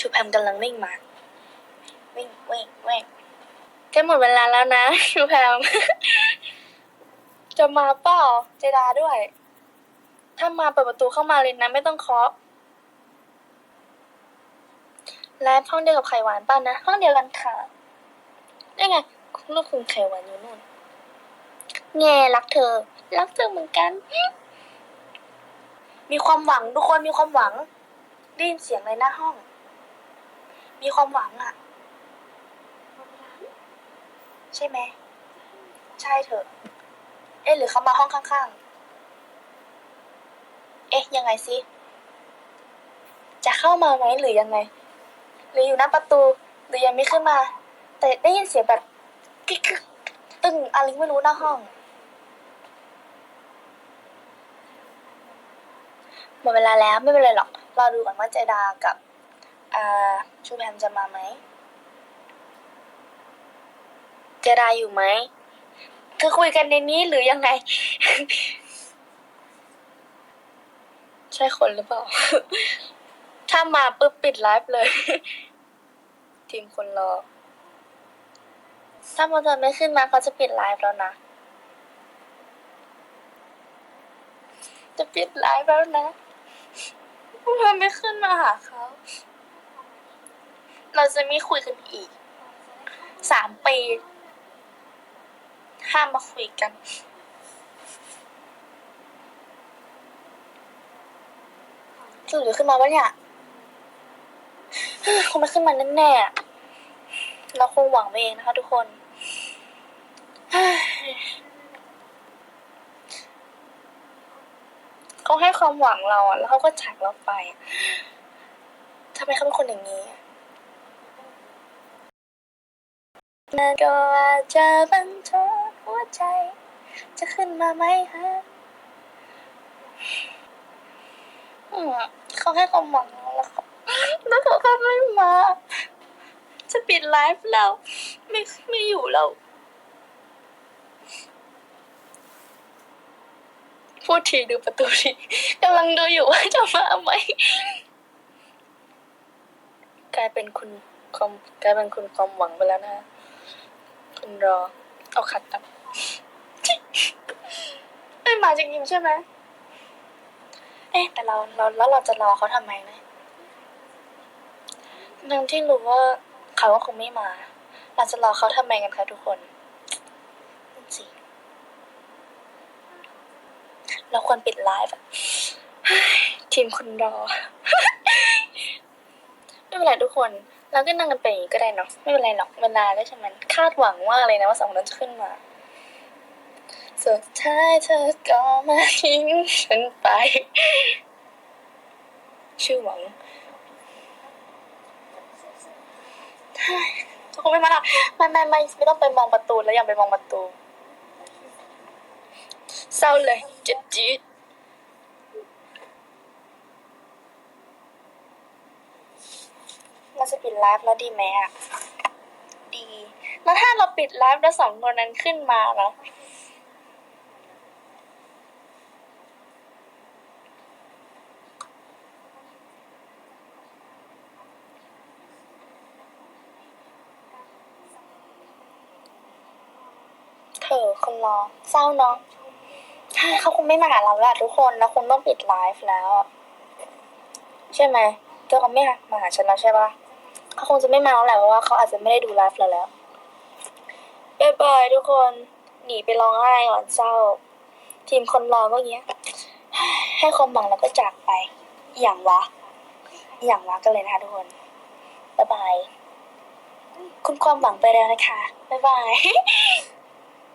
ชูแพมกำลังวิ่งมาวิ่งวิ่งวิ่งใกล้หมดเวลาแล้วนะชูแพมจะมาเปล่าเจดาด้วย ถ้ามาเปิดประตูเข้ามาเลยนะไม่ต้องเคาะไลฟ์ห้องเดียวกับไข่หวานป่ะนะห้องเดียวกันค่ะได้ไงลูกคุณไข่หวานอยู่นู่นแง่รักเธอ รักเธอเหมือนกัน มีความหวังทุกคนมีความหวังได้ยินเสียงในหน้าห้อง มีความหวังอะใช่ไหม ใช่เถอะ เอ๊ะหรือเขามาห้องข้างๆ เอ๊ะยังไงสิ จะเข้ามาไหมหรือยังไง หรืออยู่หน้าประตู หรือยังไม่ขึ้นมา แต่ได้ยินเสียงแบบกึกกึกตึงอะไรไม่รู้หน้าห้องหมดเวลาแล้วไม่เป็นไรหรอกรอดูก่อนว่าเจดากับ อ่าชูแพมจะมาไหมเจดาอยู่ไหมคือคุยกันในนี้หรือยังไง ใช่คนหรือเปล่า ถ้ามาปุ๊บปิดไลฟ์เลย ทีมคนรอ ถ้ามันจะไม่ขึ้นมาเขาจะปิดไลฟ์แล้วนะ จะปิดไลฟ์แล้วนะพวกเราไม่ขึ้นมาหาเขา เราจะไม่คุยกันอีก สามปี ห้ามมาคุยกัน สรุปจะขึ้นมาวะเนี่ยคงไม่ขึ้นมาแน่ๆเราคงหวังไปเองนะคะทุกคนเขาให้ความหวังเราอะแล้วเขาก็จากเราไปทำไมเขาเป็นคนอย่างนี้ นั้นก็อาจจะบันทดหัวใจ จะขึ้นมาไหมฮะอืมเขาให้ความหวังเราแล้วเขาแล้วเขาก็ไม่มา จะปิดไลฟ์แล้ว ไม่ไม่อยู่แล้วพูดทีดูประตูทีกำลังดูอยู่ว่าจะมาไหมกลายเป็นคุณความกลายเป็นคุณความหวังไปแล้วนะ คุณรอ เอาขัดตับไม่มาจริงๆใช่ไหมเอ๊ะแต่เราเราแล้วเราจะรอเขาทำไมนะทั้งที่รู้ว่าเขาก็คงไม่มา เราจะรอเขาทำไมกันคะทุกคนนั่นสิเราควรปิดไลฟ์ทีมคุณรอไม่เป็นไรทุกคน เราก็นั่งกันไปอย่างนี้ก็ได้เนาะไม่เป็นไรหรอกเวลาแล้ใช่ไหมคาดหวังมากเลยนะว่าสองคนนั้นจะขึ้นมาสุดท้ายเธอก็มาทิ้งฉันไป ชื่อหวังเขาคงไม่มาหรอกไม่ไม่ไม่ไม่ต้องไปมองประตูแล้วอย่าไปมองประตูเศร้าเลยเจ็บจี๊ด เราจะปิดไลฟ์แล้วดีไหมอะ ดี แล้วถ้าเราปิดไลฟ์แล้วสองคนนั้นขึ้นมาเนาะเธอคนรอเศร้าเนาะเขาคงไม่มาหาเราแล้วอะทุกคนแล้วคงต้องปิดไลฟ์แล้ว ใช่ไหมเธอเขาไม่มาหาฉันแล้วใช่ปะ เขาคงจะไม่มาแล้วแหละเพราะว่าเขาอาจจะไม่ได้ดูไลฟ์เราแล้วบายบายทุกคนหนีไปร้องไห้ก่อนเศร้า ทีมคนรอก็เงี้ย ให้ความหวังแล้วก็จากไป อย่างวะ อย่างวะกันเลยนะคะทุกคนบายบาย คุณความหวังไปแล้วนะคะบายบาย